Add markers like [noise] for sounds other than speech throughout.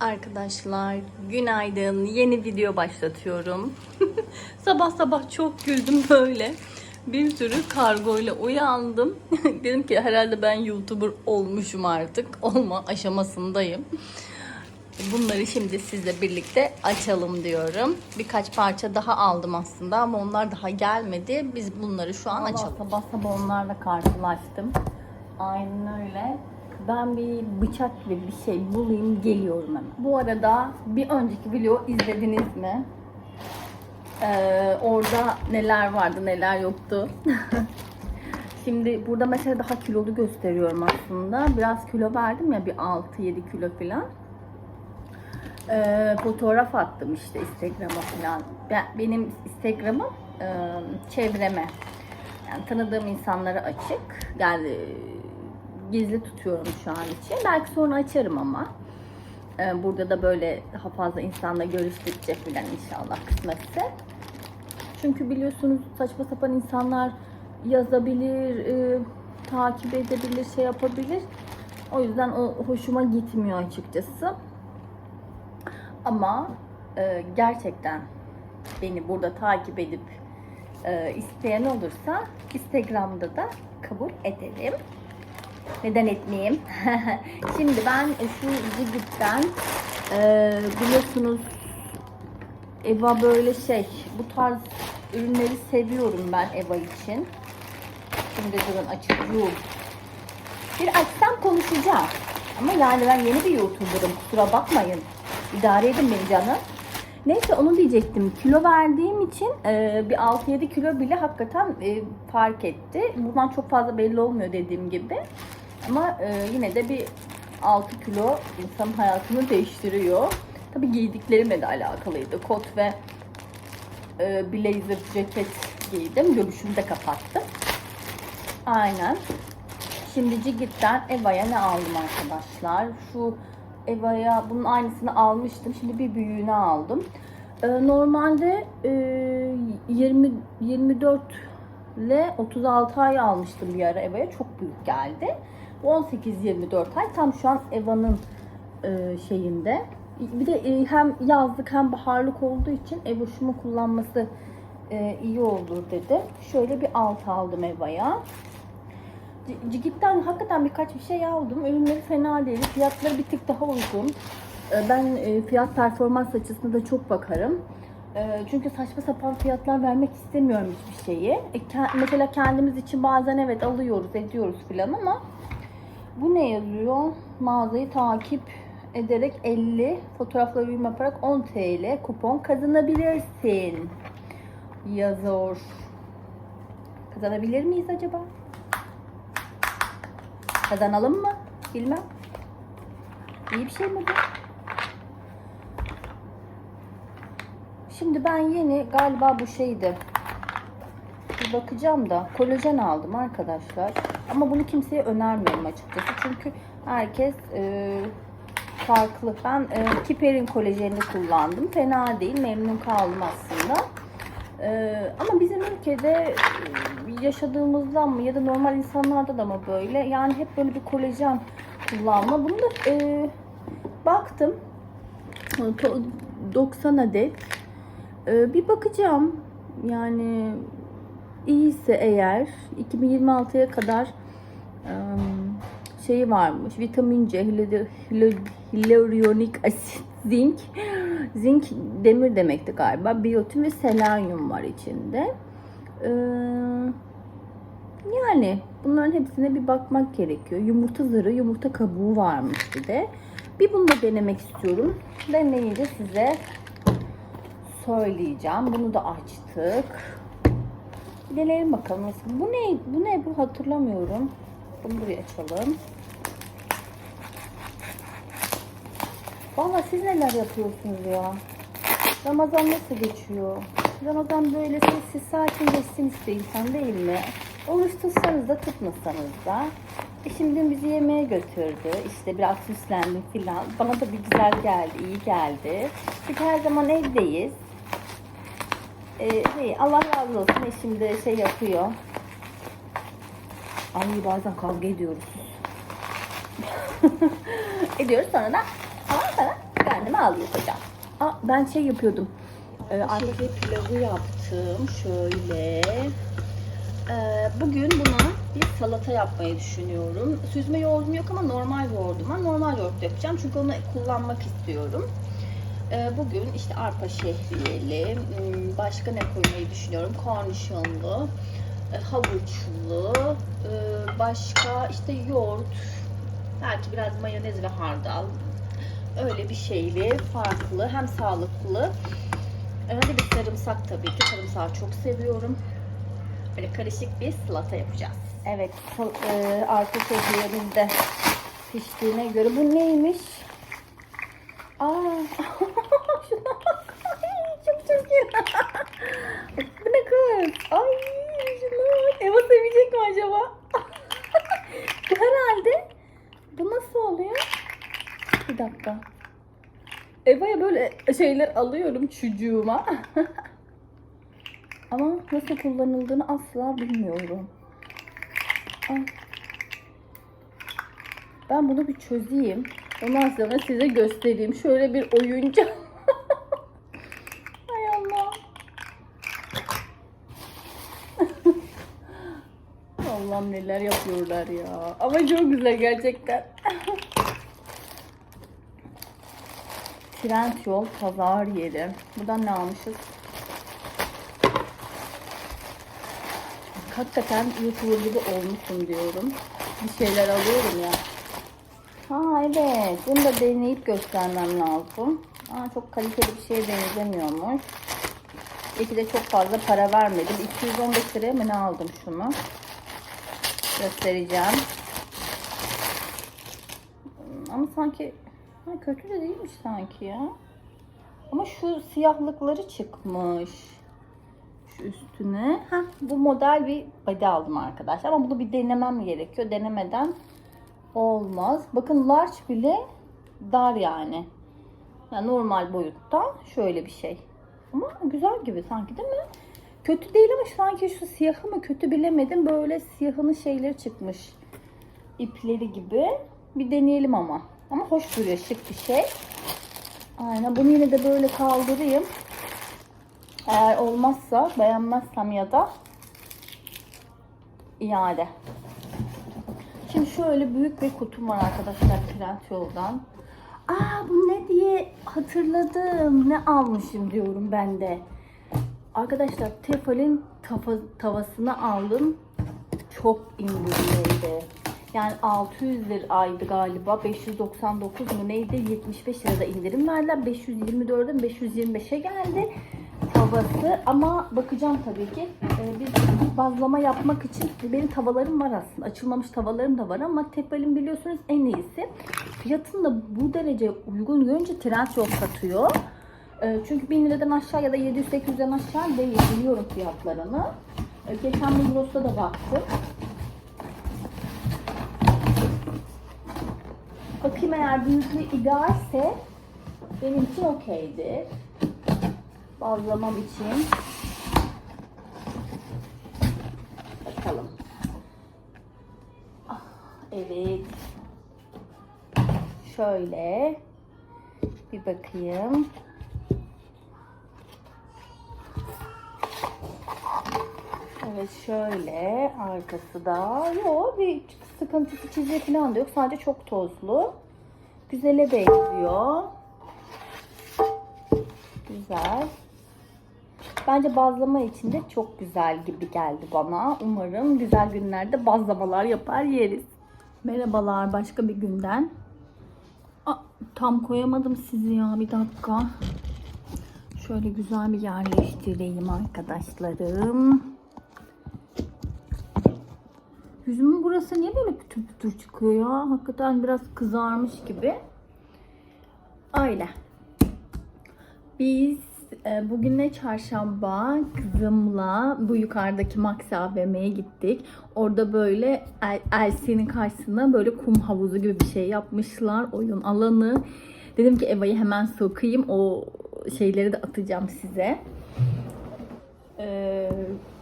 Arkadaşlar günaydın. Yeni video başlatıyorum. [laughs] sabah sabah çok güldüm böyle. Bir sürü kargo ile uyandım. [laughs] Dedim ki herhalde ben YouTuber olmuşum artık. Olma aşamasındayım. Bunları şimdi sizle birlikte açalım diyorum. Birkaç parça daha aldım aslında ama onlar daha gelmedi. Biz bunları şu an açalım. Sabah sabah onlarla karşılaştım. Aynen öyle. Ben bir bıçak gibi bir şey bulayım geliyorum hemen. Bu arada bir önceki video izlediniz mi? Ee, orada neler vardı neler yoktu. [laughs] Şimdi burada mesela daha kilolu gösteriyorum aslında. Biraz kilo verdim ya bir 6-7 kilo falan. Ee, fotoğraf attım işte Instagram'a falan. Ben, benim Instagram'ım e, çevreme. Yani tanıdığım insanlara açık. Yani gizli tutuyorum şu an için. Belki sonra açarım ama. Ee, burada da böyle daha fazla insanla görüştükçe falan inşallah kısmetse. Çünkü biliyorsunuz saçma sapan insanlar yazabilir, e, takip edebilir, şey yapabilir. O yüzden o hoşuma gitmiyor açıkçası. Ama e, gerçekten beni burada takip edip e, isteyen olursa Instagram'da da kabul ederim. Neden etmeyeyim? [laughs] Şimdi ben şu Zigit'ten e, biliyorsunuz Eva böyle şey bu tarz ürünleri seviyorum ben Eva için. Şimdi durun açıyorum. Bir açsam konuşacağım. Ama yani ben yeni bir YouTuber'ım kusura bakmayın. İdare edin beni canım. Neyse onu diyecektim. Kilo verdiğim için e, bir 6-7 kilo bile hakikaten e, fark etti. Buradan çok fazla belli olmuyor dediğim gibi. Ama e, yine de bir 6 kilo insanın hayatını değiştiriyor. Tabii giydiklerimle de alakalıydı. Kot ve e, blazer ceket giydim. Görüşümü de kapattım. Aynen. Şimdi Cigit'ten Eva'ya ne aldım arkadaşlar? Şu Eva'ya bunun aynısını almıştım. Şimdi bir büyüğünü aldım. Ee, normalde e, 20 24 ile 36 ay almıştım bir ara Eva'ya. Çok büyük geldi. 18-24 ay tam şu an Eva'nın e, şeyinde. Bir de e, hem yazlık hem baharlık olduğu için ev hoşuma kullanması e, iyi olur dedi. Şöyle bir alt aldım Eva'ya. Cigit'ten hakikaten birkaç bir şey aldım. Ürünleri fena değil. Fiyatları bir tık daha uygun. E, Ben e, fiyat performans açısından da çok bakarım. E, Çünkü saçma sapan fiyatlar vermek istemiyorum hiçbir şeyi. Mesela kendimiz için bazen evet alıyoruz, ediyoruz filan ama bu ne yazıyor? Mağazayı takip ederek 50 fotoğrafla yorum yaparak 10 TL kupon kazanabilirsin. Yazıyor. Kazanabilir miyiz acaba? Kazanalım mı? Bilmem. İyi bir şey mi bu? Şimdi ben yeni galiba bu şeydi. Bir bakacağım da kolajen aldım arkadaşlar. Ama bunu kimseye önermiyorum açıkçası. Çünkü herkes e, farklı. Ben e, Kiper'in kolajenini kullandım. Fena değil. Memnun kaldım aslında. E, ama bizim ülkede e, yaşadığımızdan mı ya da normal insanlarda da mı böyle? Yani hep böyle bir kolajen kullanma. Bunu da e, baktım. To- 90 adet. E, bir bakacağım. Yani iyiyse eğer 2026'ya kadar şeyi varmış. Vitamin C, hyaluronik asit, [laughs] zinc. Zinc demir demekti galiba. Biyotin ve selenyum var içinde. Yani bunların hepsine bir bakmak gerekiyor. Yumurta zarı, yumurta kabuğu varmış bir de. Bir bunu da denemek istiyorum. Deneyince size söyleyeceğim. Bunu da açtık. Bir deneyelim bakalım. Bu ne? Bu ne? Bu hatırlamıyorum. Bunu buraya açalım. Valla siz neler yapıyorsunuz ya? Ramazan nasıl geçiyor? Ramazan böyle sessiz sakin geçsin istiyor insan değil mi? Oruç tutsanız da tutmasanız da. E şimdi bizi yemeğe götürdü. İşte biraz süslendik filan. Bana da bir güzel geldi, iyi geldi. Çünkü her zaman evdeyiz. Ee, Allah razı olsun. Eşim de şey yapıyor. Ay bazen kavga ediyoruz. [laughs] ediyoruz sonra da ama sana pilav yapacağım. Aa, ben şey yapıyordum. Ee, Şimdi pilavı yaptım. Şöyle. Ee, bugün buna bir salata yapmayı düşünüyorum. Süzme yoğurdum yok ama normal yoğurdum var. Normal yoğurt yapacağım çünkü onu kullanmak istiyorum. Ee, bugün işte arpa şehriyeli, hmm, başka ne koymayı düşünüyorum? Kornişonlu, havuçlu, e, başka işte yoğurt, belki biraz mayonez ve hardal. Öyle bir şeyli, farklı, hem sağlıklı. Hadi bir sarımsak tabii ki. Sarımsağı çok seviyorum. Böyle karışık bir salata yapacağız. Evet, e, arpa şehriyemiz de piştiğine göre. Bu neymiş? Aa, [laughs] şuna bak. Ay, çok çirkin. [laughs] Bu ne kız? Ay, Eva sevecek mi acaba? [laughs] Herhalde. Bu nasıl oluyor? Bir dakika. Eva'ya böyle şeyler alıyorum çocuğuma. [laughs] Ama nasıl kullanıldığını asla bilmiyorum. Ay. Ben bunu bir çözeyim. Ondan sonra size göstereyim. Şöyle bir oyuncak. [laughs] Hay Allah. Allah'ım neler yapıyorlar ya. Ama çok güzel gerçekten. [laughs] Trendyol pazar yeri. Buradan ne almışız? Hakikaten YouTuber gibi olmuşum diyorum. Bir şeyler alıyorum ya. Ha evet. Bunu da deneyip göstermem lazım. Aa, çok kaliteli bir şeye benzemiyormuş. İki de çok fazla para vermedim. 215 liraya mı ne aldım şunu? Göstereceğim. Ama sanki ha, kötü de değilmiş sanki ya. Ama şu siyahlıkları çıkmış. Şu üstüne. Heh, bu model bir body aldım arkadaşlar. Ama bunu bir denemem gerekiyor. Denemeden olmaz. Bakın large bile dar yani. yani normal boyutta şöyle bir şey. Ama güzel gibi sanki değil mi? Kötü değil ama sanki şu siyahı mı kötü bilemedim. Böyle siyahının şeyleri çıkmış. İpleri gibi. Bir deneyelim ama. Ama hoş duruyor şık bir şey. Aynen bunu yine de böyle kaldırayım. Eğer olmazsa beğenmezsem ya da iade. Şimdi şöyle büyük bir kutum var arkadaşlar Trendyol'dan. Aa bu ne diye hatırladım. Ne almışım diyorum ben de. Arkadaşlar Tefal'in tafa- tavasını aldım. Çok indirimliydi. Yani 600 liraydı galiba. 599 mu neydi? 75 lirada indirim verdiler. 524'den 525'e geldi tavası. Ama bakacağım tabii ki. Ee, biz bazlama yapmak için benim tavalarım var aslında. Açılmamış tavalarım da var ama Tefal'in biliyorsunuz en iyisi. Fiyatını da bu derece uygun görünce Trendyol satıyor. Ee, Çünkü 1000 liradan aşağı ya da 700-800'den aşağı değil biliyorum fiyatlarını. Ee, Geçen Migros'ta da baktım. Bakayım eğer büyüklüğü idealse benim için okeydi. Bazlamam için. Bakalım. Ah, evet. Şöyle. Bir bakayım. Evet şöyle arkası da yok bir sıkıntısı çiziği falan da yok. Sadece çok tozlu. Güzele benziyor. Güzel. Bence bazlama için de çok güzel gibi geldi bana. Umarım güzel günlerde bazlamalar yapar yeriz. Merhabalar başka bir günden. Aa, tam koyamadım sizi ya bir dakika. Şöyle güzel bir yerleştireyim arkadaşlarım Yüzümün burası niye böyle pütür pütür çıkıyor ya? Hakikaten biraz kızarmış gibi. Öyle. Biz e, bugün ne çarşamba kızımla bu yukarıdaki Max AVM'ye gittik. Orada böyle El- Elsie'nin karşısına böyle kum havuzu gibi bir şey yapmışlar. Oyun alanı. Dedim ki Eva'yı hemen sokayım. O şeyleri de atacağım size. Ee,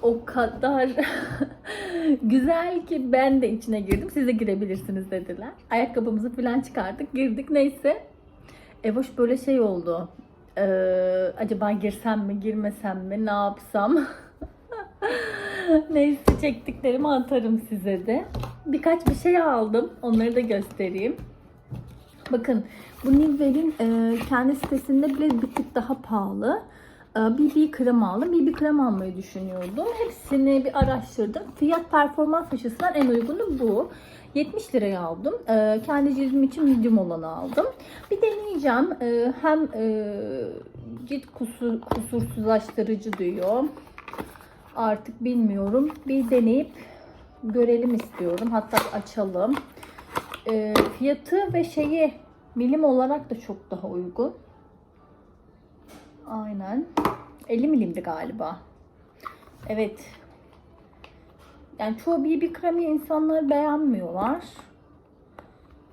o kadar [laughs] güzel ki ben de içine girdim. Siz de girebilirsiniz dediler. Ayakkabımızı falan çıkardık. Girdik neyse. Evoş böyle şey oldu. Ee, acaba girsem mi girmesem mi ne yapsam? [laughs] Neyse çektiklerimi atarım size de. Birkaç bir şey aldım. Onları da göstereyim. Bakın bu Nivell'in e, kendi sitesinde bile bir tık daha pahalı. BB krem aldım. BB krem almayı düşünüyordum. Hepsini bir araştırdım. Fiyat performans açısından en uygunu bu. 70 liraya aldım. E, kendi cildim için medium olanı aldım. Bir deneyeceğim. E, hem e, cilt kusur, kusursuzlaştırıcı diyor. Artık bilmiyorum. Bir deneyip görelim istiyorum. Hatta açalım. Fiyatı ve şeyi milim olarak da çok daha uygun. Aynen. 50 milimdi galiba. Evet. Yani çoğu BB kremi insanlar beğenmiyorlar.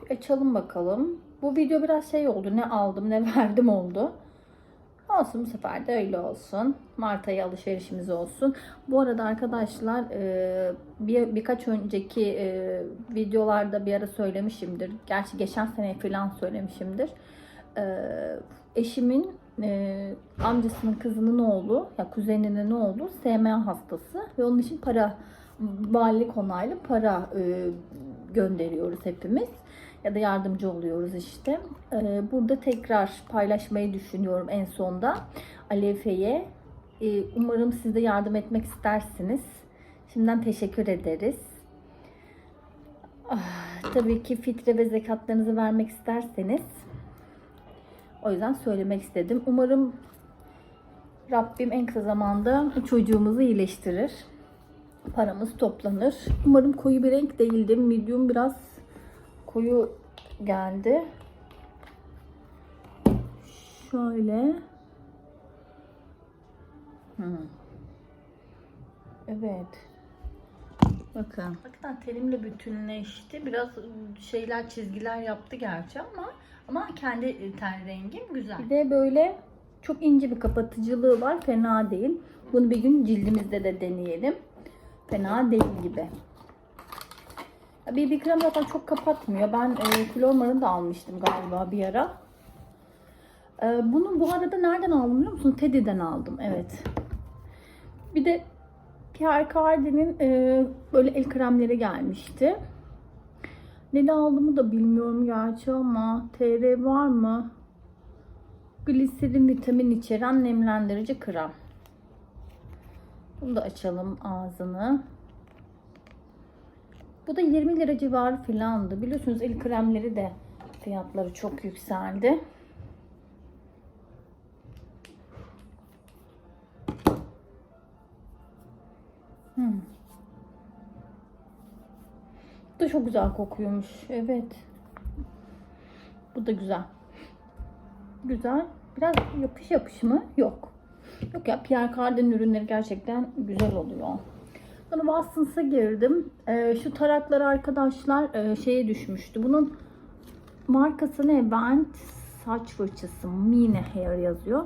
Açalım bakalım. Bu video biraz şey oldu. Ne aldım ne [laughs] verdim oldu. Olsun bu sefer de öyle olsun. Mart ayı alışverişimiz olsun. Bu arada arkadaşlar e, bir birkaç önceki e, videolarda bir ara söylemişimdir. Gerçi geçen sene falan söylemişimdir. E, eşimin e, amcasının kızının oğlu, ya kuzeninin oğlu SMA hastası ve onun için para valilik onaylı para e, gönderiyoruz hepimiz ya da yardımcı oluyoruz işte. Ee, burada tekrar paylaşmayı düşünüyorum en sonda Alefe'ye. Ee, umarım siz de yardım etmek istersiniz. Şimdiden teşekkür ederiz. Ah, tabii ki fitre ve zekatlarınızı vermek isterseniz. O yüzden söylemek istedim. Umarım Rabbim en kısa zamanda çocuğumuzu iyileştirir. Paramız toplanır. Umarım koyu bir renk değildir. Medium biraz koyu geldi. Şöyle. Hmm. Evet. Bakın. Hakikaten terimle bütünleşti. Biraz şeyler, çizgiler yaptı gerçi ama ama kendi ten rengim güzel. Bir de böyle çok ince bir kapatıcılığı var. Fena değil. Bunu bir gün cildimizde de deneyelim. Fena değil gibi. BB krem zaten çok kapatmıyor. Ben e, Flormar'ını da almıştım galiba bir ara. E, bunu bu arada nereden aldım biliyor musun? Teddy'den aldım. Evet. Bir de Pierre Cardin'in e, böyle el kremleri gelmişti. Ne aldığımı da bilmiyorum gerçi ama TR var mı? Gliserin vitamin içeren nemlendirici krem. Bunu da açalım ağzını. Bu da 20 lira civarı filandı. Biliyorsunuz el kremleri de fiyatları çok yükseldi. Hmm. Çok güzel kokuyormuş. Evet. Bu da güzel. Güzel. Biraz yapış yapış mı? Yok. Yok ya Pierre Cardin ürünleri gerçekten güzel oluyor. Sonra Watsons'a girdim. Ee, şu taraklar arkadaşlar e, şeye düşmüştü. Bunun markası ne? Bent saç fırçası. Mine Hair yazıyor.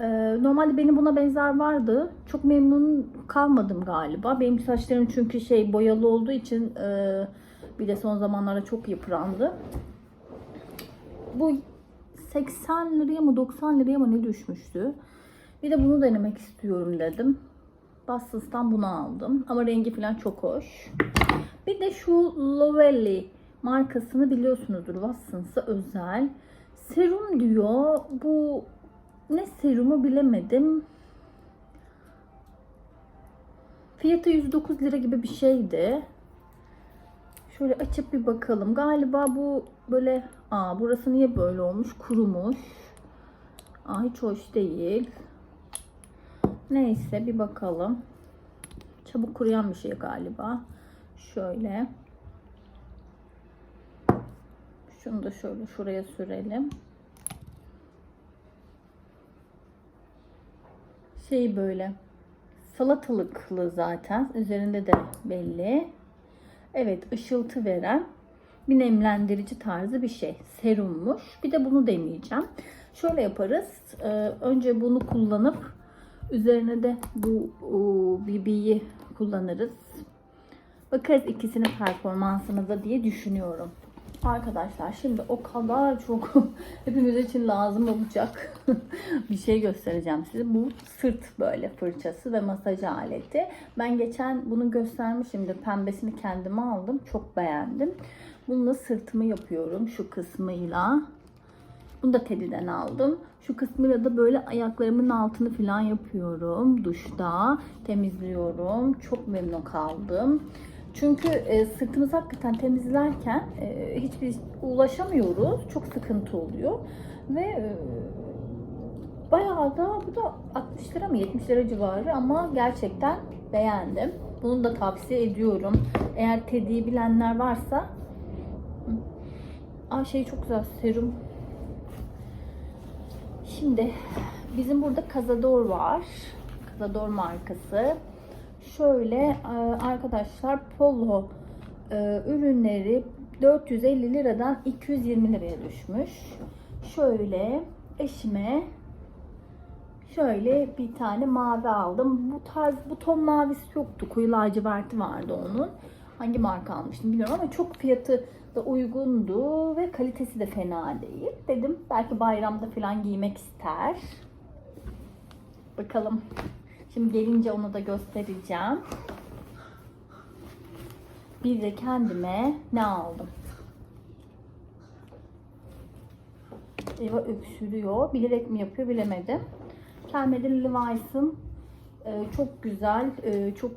Ee, normalde benim buna benzer vardı. Çok memnun kalmadım galiba. Benim saçlarım çünkü şey boyalı olduğu için e, bir de son zamanlarda çok yıprandı. Bu 80 liraya mı 90 liraya mı ne düşmüştü? Bir de bunu denemek istiyorum dedim. Bassız'tan bunu aldım. Ama rengi falan çok hoş. Bir de şu Lovelli markasını biliyorsunuzdur. Watsons'a özel. Serum diyor. Bu ne serumu bilemedim. Fiyatı 109 lira gibi bir şeydi. Şöyle açıp bir bakalım. Galiba bu böyle... Aa burası niye böyle olmuş? Kurumuş. Aa hiç hoş değil. Neyse bir bakalım. Çabuk kuruyan bir şey galiba. Şöyle. Şunu da şöyle şuraya sürelim. Şey böyle salatalıklı zaten. Üzerinde de belli. Evet ışıltı veren bir nemlendirici tarzı bir şey. Serummuş. Bir de bunu deneyeceğim. Şöyle yaparız. Ee, önce bunu kullanıp üzerine de bu BB'yi kullanırız. Bakarız ikisinin performansına da diye düşünüyorum. Arkadaşlar şimdi o kadar çok [laughs] hepimiz için lazım olacak [laughs] bir şey göstereceğim size. Bu sırt böyle fırçası ve masaj aleti. Ben geçen bunu göstermişimdir. Pembesini kendime aldım. Çok beğendim. Bununla sırtımı yapıyorum şu kısmıyla. Bunu da Teddy'den aldım. Şu kısmıyla da böyle ayaklarımın altını falan yapıyorum. Duşta temizliyorum. Çok memnun kaldım. Çünkü e, sırtımızı hakikaten temizlerken e, hiçbir ulaşamıyoruz. Çok sıkıntı oluyor. Ve e, bayağı da bu da 60 lira mı 70 lira civarı ama gerçekten beğendim. Bunu da tavsiye ediyorum. Eğer Teddy'yi bilenler varsa Aa şey çok güzel serum. Şimdi bizim burada Cazador var. Cazador markası. Şöyle e, arkadaşlar Polo e, ürünleri 450 liradan 220 liraya düşmüş. Şöyle eşime şöyle bir tane mavi aldım. Bu tarz bu ton mavisi yoktu. Koyu laciverti vardı onun. Hangi marka almıştım bilmiyorum ama çok fiyatı da uygundu ve kalitesi de fena değil. Dedim belki bayramda falan giymek ister. Bakalım. Şimdi gelince onu da göstereceğim. Bir de kendime ne aldım? Eva öksürüyor. Bilerek mi yapıyor bilemedim. Kendime Levi's'ın e, çok güzel, e, çok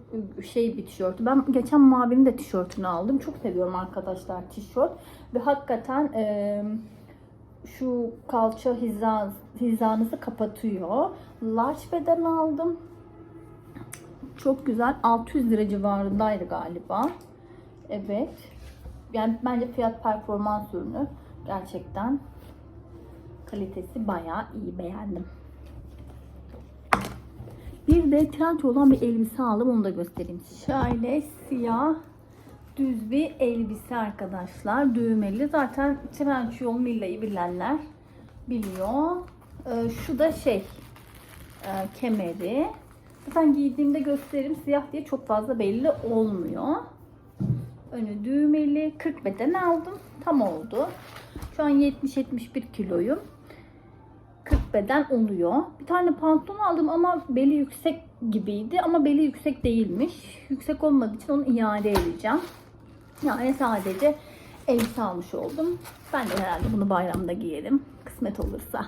şey bir tişörtü. Ben geçen mavinin de tişörtünü aldım. Çok seviyorum arkadaşlar tişört. Ve hakikaten e, şu kalça hiza, hizanızı kapatıyor. Large beden aldım. Çok güzel. 600 lira civarındaydı galiba. Evet. Yani bence fiyat performans ürünü. Gerçekten kalitesi bayağı iyi beğendim. Bir de trend olan bir elbise aldım. Onu da göstereyim size. Şöyle siyah düz bir elbise arkadaşlar. Düğmeli. Zaten Trendyol Milla'yı bilenler biliyor. Ee, şu da şey e, kemeri. Zaten giydiğimde gösteririm. Siyah diye çok fazla belli olmuyor. Önü düğmeli. 40 beden aldım. Tam oldu. Şu an 70-71 kiloyum. 40 beden oluyor. Bir tane pantolon aldım ama beli yüksek gibiydi ama beli yüksek değilmiş. Yüksek olmadığı için onu iade edeceğim. Yani sadece elbise almış oldum. Ben de herhalde bunu bayramda giyerim. Kısmet olursa.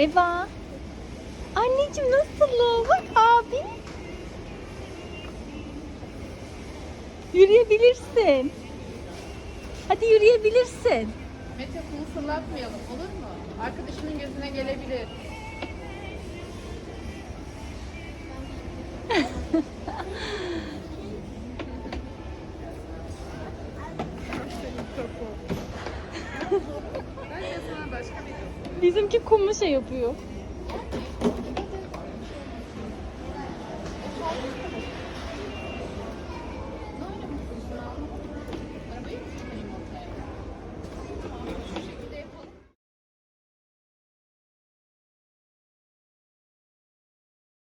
Eva. Anneciğim nasıl? Bak abi. Yürüyebilirsin. Hadi yürüyebilirsin. Mete bunu fırlatmayalım olur mu? Arkadaşının gözüne gelebilir. [laughs] Kumu şey yapıyor.